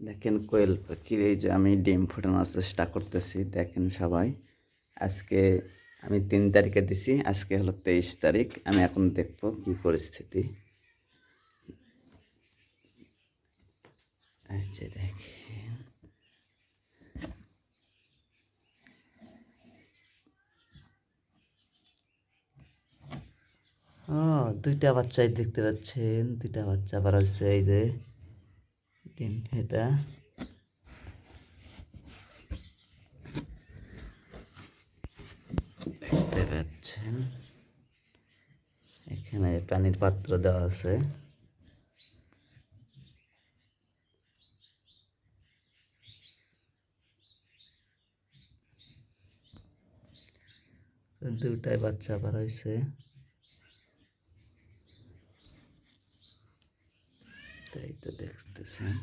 দেখেন কোয়েল পাখির এই যে আমি ডিম ফোটানোর চেষ্টা করতেছি, দেখেন সবাই। আজকে আমি তিন তারিখে দিছি, আজকে হলো তেইশ তারিখ। আমি এখন দেখব কি পরিস্থিতি। আচ্ছা দেখেন। ও, দুইটা বাচ্চাই দেখতে পাচ্ছেন, দুইটা বাচ্চা আবার হচ্ছে এই যে। ডিম ফেটা দেখতে পাচ্ছেন। এখানে পানির পাত্র দেওয়া আছে। তো দুটাই বাচ্চা আবার হয়েছে। তাই তো দেখতেছেন